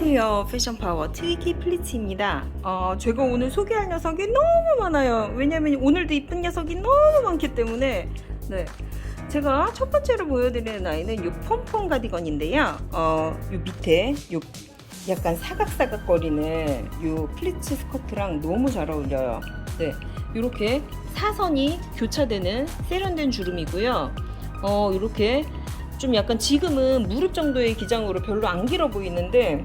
안녕하세요. 패션파워 트위키 플리츠입니다. 어, 제가 오늘 소개할 녀석이 너무 많아요. 왜냐면 오늘도 이쁜 녀석이 너무 많기 때문에. 네. 제가 첫 번째로 보여드리는 아이는 요 폼폼 가디건인데요. 어, 요 밑에 요 약간 사각사각거리는 요 플리츠 스커트랑 너무 잘 어울려요. 네. 이렇게 사선이 교차되는 세련된 주름이고요. 어, 이렇게 좀 약간 지금은 무릎 정도의 기장으로 별로 안 길어 보이는데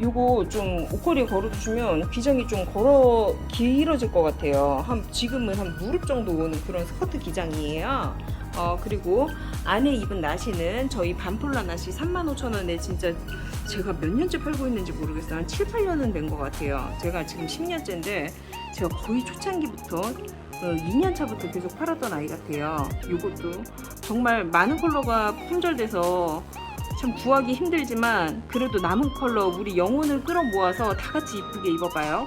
요거 좀 옷걸이에 걸어주시면 기장이 좀 걸어 길어질 것 같아요. 한 지금은 한 무릎 정도 오는 그런 스커트 기장이에요. 어 그리고 안에 입은 나시는 저희 반폴라 나시 35,000원에 진짜 제가 몇 년째 팔고 있는지 모르겠어요. 한 7, 8년은 된 것 같아요. 제가 지금 10년째인데 제가 거의 초창기부터 어, 2년 차부터 계속 팔았던 아이 같아요. 이것도 정말 많은 컬러가 품절돼서 참 구하기 힘들지만 그래도 남은 컬러 우리 영혼을 끌어모아서 다 같이 이쁘게 입어봐요.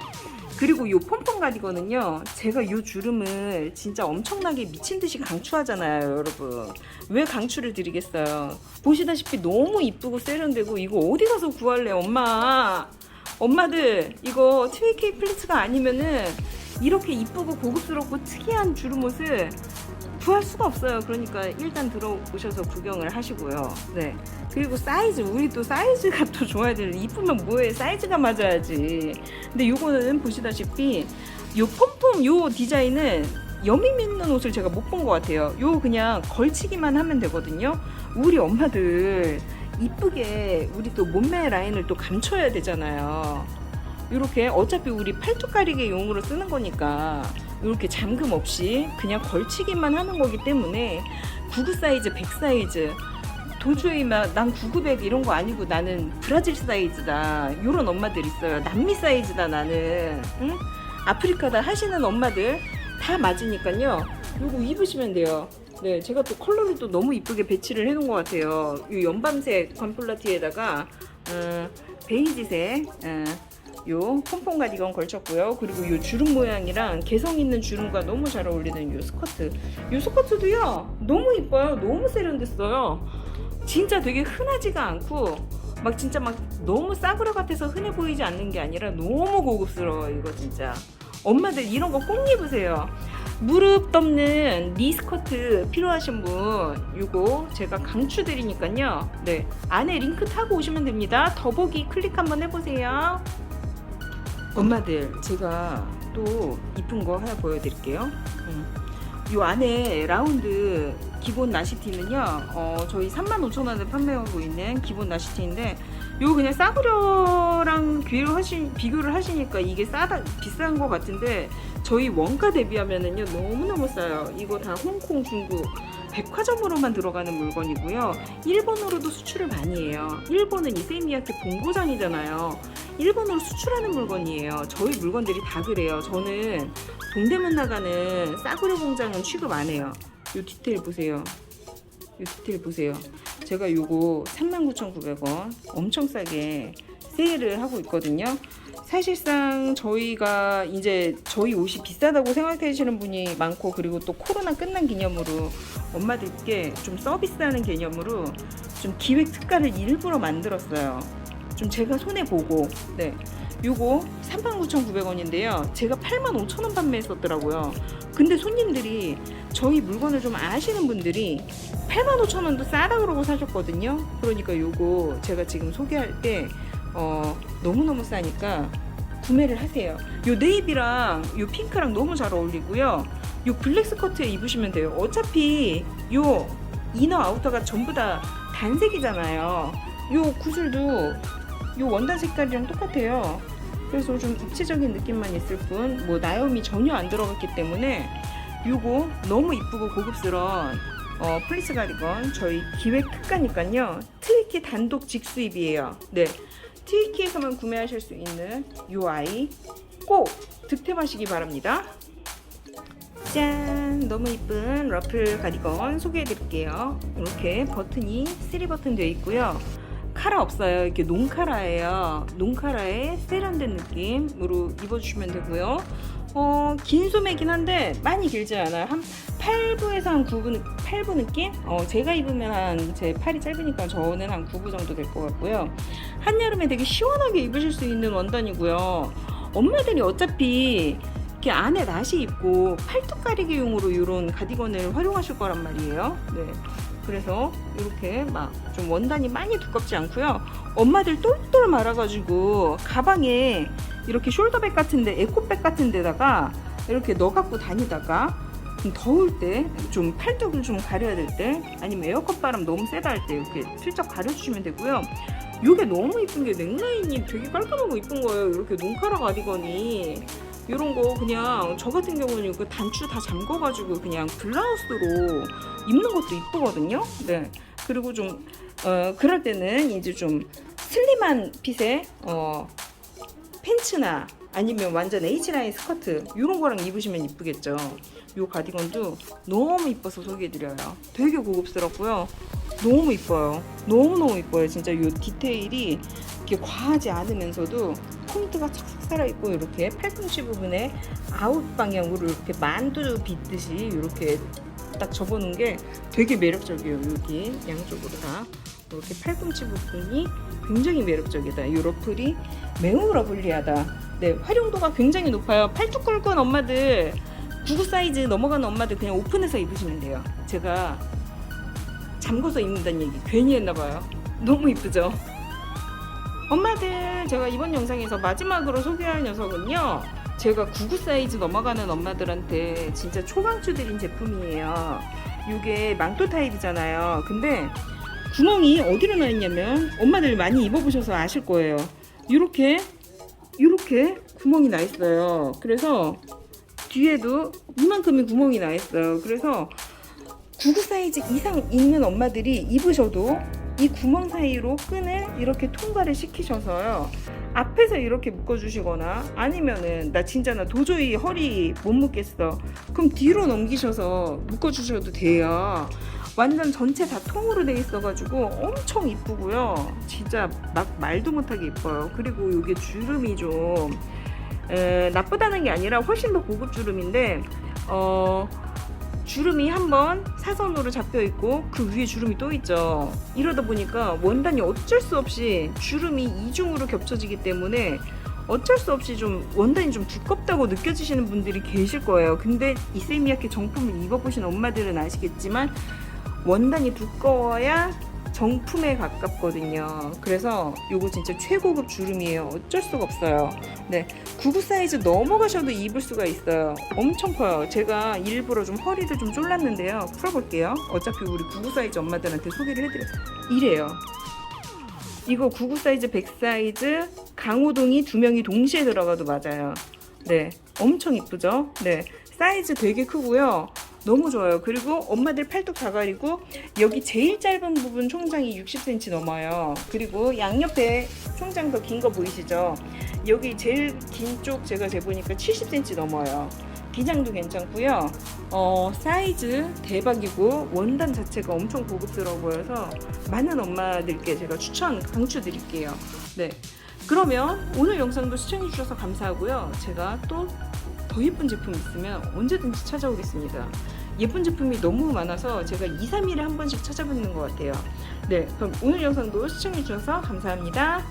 그리고 이 폼폼 가디건은요, 제가 이 주름을 진짜 엄청나게 미친 듯이 강추하잖아요, 여러분. 왜 강추를 드리겠어요? 보시다시피 너무 이쁘고 세련되고 이거 어디 가서 구할래, 엄마? 엄마들 이거 트위케이 플리츠가 아니면은 이렇게 이쁘고 고급스럽고 특이한 주름 옷을 구할 수가 없어요. 그러니까 일단 들어오셔서 구경을 하시고요. 네. 그리고 사이즈, 우리 또 사이즈가 또 좋아야 되는 이쁘면 뭐해? 사이즈가 맞아야지. 근데 요거는 보시다시피 요 폼폼 요 디자인은 여밈 있는 옷을 제가 못 본 것 같아요. 요 그냥 걸치기만 하면 되거든요. 우리 엄마들 이쁘게 우리 또 몸매 라인을 또 감춰야 되잖아요. 이렇게 어차피 우리 팔뚝 가리개 용으로 쓰는 거니까 이렇게 잠금 없이 그냥 걸치기만 하는 거기 때문에 99 사이즈, 100 사이즈 도저히 막난 9900 이런 거 아니고 나는 브라질 사이즈다. 이런 엄마들 있어요. 남미 사이즈다 나는. 응? 아프리카다 하시는 엄마들 다 맞으니까요. 요거 입으시면 돼요. 네 제가 또 컬러를 또 너무 이쁘게 배치를 해 놓은 것 같아요. 이 연밤색 건플라티에다가 어, 베이지색 어, 요 폼폼 가디건 걸쳤고요. 그리고 요 주름 모양이랑 개성 있는 주름과 너무 잘 어울리는 요 스커트. 요 스커트도요. 너무 이뻐요. 너무 세련됐어요. 진짜 되게 흔하지가 않고 막 진짜 막 너무 싸구려 같아서 흔해 보이지 않는 게 아니라 너무 고급스러워 이거 진짜. 엄마들 이런 거 꼭 입으세요. 무릎 덮는 니 스커트 필요하신 분 요거 제가 강추드리니까요. 네 안에 링크 타고 오시면 됩니다. 더보기 클릭 한번 해보세요. 엄마들 제가 또 이쁜 거 하나 보여드릴게요. 음. 요 안에 라운드 기본 나시티는요, 어, 저희 35,000원에 판매하고 있는 기본 나시티인데, 요 그냥 싸구려랑 비교를, 하시, 비교를 하시니까 이게 싸다, 비싼 것 같은데, 저희 원가 대비하면은요, 너무너무 싸요. 이거 다 홍콩, 중국, 백화점으로만 들어가는 물건이고요. 일본으로도 수출을 많이 해요. 일본은 이 세미야키 본고장이잖아요. 일본으로 수출하는 물건이에요. 저희 물건들이 다 그래요. 저는 동대문 나가는 싸구려 공장은 취급 안 해요. 이 디테일 보세요. 이 디테일 보세요. 제가 요거 39,900원 엄청 싸게 세일을 하고 있거든요. 사실상 저희가 이제 저희 옷이 비싸다고 생각하시는 분이 많고 그리고 또 코로나 끝난 기념으로 엄마들께 좀 서비스하는 개념으로 좀 기획 특가를 일부러 만들었어요. 좀 제가 손해 보고 네. 요거 39,900원인데요. 제가 85,000원 판매했었더라고요. 근데 손님들이 저희 물건을 좀 아시는 분들이 85,000원도 싸다 그러고 사셨거든요. 그러니까 요거 제가 지금 소개할 때 어, 너무너무 싸니까 구매를 하세요. 요 네이비랑 요 핑크랑 너무 잘 어울리고요. 요 블랙 스커트에 입으시면 돼요. 어차피 요 이너 아우터가 전부 다 단색이잖아요. 요 구슬도 요 원단 색깔이랑 똑같아요. 그래서 좀 입체적인 느낌만 있을 뿐, 뭐 나염이 전혀 안 들어갔기 때문에 요거 너무 이쁘고 고급스러운 어, 플리스 가디건 저희 기획 특가니까요. 트위키 단독 직수입이에요. 네. 트위키에서만 구매하실 수 있는 요 아이 꼭 득템하시기 바랍니다. 짠! 너무 이쁜 러플 가디건 소개해 드릴게요. 이렇게 버튼이 3버튼 되어 있고요. 카라 없어요. 이렇게 농카라예요. 농카라의 세련된 느낌으로 입어주시면 되고요. 어, 긴 소매긴 한데 많이 길지 않아요. 한 8부에서 한 9부, 8부 느낌? 어, 제가 입으면 한 제 팔이 짧으니까 저는 한 9부 정도 될 것 같고요. 한여름에 되게 시원하게 입으실 수 있는 원단이고요. 엄마들이 어차피 이렇게 안에 나시 입고 팔뚝 가리개용으로 이런 가디건을 활용하실 거란 말이에요. 네. 그래서 이렇게 막 좀 원단이 많이 두껍지 않고요. 엄마들 똘똘 말아가지고 가방에 이렇게 숄더백 같은데 에코백 같은 데다가 이렇게 넣어 갖고 다니다가 좀 더울 때 좀 팔뚝을 좀 가려야 될 때 아니면 에어컨 바람 너무 세다 할 때 이렇게 슬쩍 가려주시면 되고요. 이게 너무 이쁜 게 넥라인이 되게 깔끔하고 이쁜 거예요. 이렇게 농카라 가디건이 이런 거 그냥 저 같은 경우는 그 단추 다 잠궈가지고 그냥 블라우스로 입는 것도 이쁘거든요. 네. 그리고 좀 어, 그럴 때는 이제 좀 슬림한 핏의 어, 팬츠나 아니면 완전 H라인 스커트 이런 거랑 입으시면 이쁘겠죠. 이 가디건도 너무 이뻐서 소개해드려요. 되게 고급스럽고요. 너무 이뻐요. 너무너무 이뻐요. 진짜 이 디테일이 이렇게 과하지 않으면서도 포인트가 착착 살아있고 이렇게 팔꿈치 부분에 아웃 방향으로 이렇게 만두 빗듯이 이렇게 딱 접어놓은 게 되게 매력적이에요. 여기 양쪽으로 다 이렇게 팔꿈치 부분이 굉장히 매력적이다. 이 러플이 매우 러블리하다. 네, 활용도가 굉장히 높아요. 팔뚝 굵은 엄마들 구구 사이즈 넘어가는 엄마들 그냥 오픈해서 입으시면 돼요. 제가 잠궈서 입는다는 얘기 괜히 했나봐요. 너무 이쁘죠? 엄마들 제가 이번 영상에서 마지막으로 소개할 녀석은요. 제가 구구 사이즈 넘어가는 엄마들한테 진짜 초강추 드린 제품이에요. 이게 망토 타입이잖아요. 근데 구멍이 어디로 나 있냐면 엄마들 많이 입어보셔서 아실 거예요. 이렇게 이렇게 구멍이 나 있어요. 그래서 뒤에도 이만큼의 구멍이 나 있어요. 그래서 구구 사이즈 이상 있는 엄마들이 입으셔도 이 구멍 사이로 끈을 이렇게 통과를 시키셔서요. 앞에서 이렇게 묶어주시거나 아니면은 나 진짜 나 도저히 허리 못 묶겠어. 그럼 뒤로 넘기셔서 묶어주셔도 돼요. 완전 전체 다 통으로 돼 있어가지고 엄청 이쁘고요. 진짜 막 말도 못하게 이뻐요. 그리고 이게 주름이 좀 에, 나쁘다는 게 아니라 훨씬 더 고급 주름인데 어. 주름이 한번 사선으로 잡혀 있고 그 위에 주름이 또 있죠. 이러다 보니까 원단이 어쩔 수 없이 주름이 이중으로 겹쳐지기 때문에 어쩔 수 없이 좀 원단이 좀 두껍다고 느껴지시는 분들이 계실 거예요. 근데 이세미야케 정품을 입어보신 엄마들은 아시겠지만 원단이 두꺼워야 정품에 가깝거든요. 그래서 이거 진짜 최고급 주름이에요. 어쩔 수가 없어요. 네, 구구 사이즈 넘어가셔도 입을 수가 있어요. 엄청 커요. 제가 일부러 좀 허리를 좀 졸랐는데요. 풀어볼게요. 어차피 우리 구구 사이즈 엄마들한테 소개를 해드려요. 이래요. 이거 구구 사이즈 100 사이즈 강호동이 두 명이 동시에 들어가도 맞아요. 네, 엄청 이쁘죠? 네, 사이즈 되게 크고요. 너무 좋아요. 그리고 엄마들 팔뚝 다 가리고 여기 제일 짧은 부분 총장이 60cm 넘어요. 그리고 양옆에 총장 더 긴 거 보이시죠? 여기 제일 긴 쪽 제가 재보니까 70cm 넘어요. 기장도 괜찮고요. 어, 사이즈 대박이고 원단 자체가 엄청 고급스러워 보여서 많은 엄마들께 제가 추천 강추드릴게요. 네. 그러면 오늘 영상도 시청해 주셔서 감사하고요. 제가 또 더 예쁜 제품 있으면 언제든지 찾아오겠습니다. 예쁜 제품이 너무 많아서 제가 2, 3일에 한 번씩 찾아뵙는 것 같아요. 네, 그럼 오늘 영상도 시청해 주셔서 감사합니다.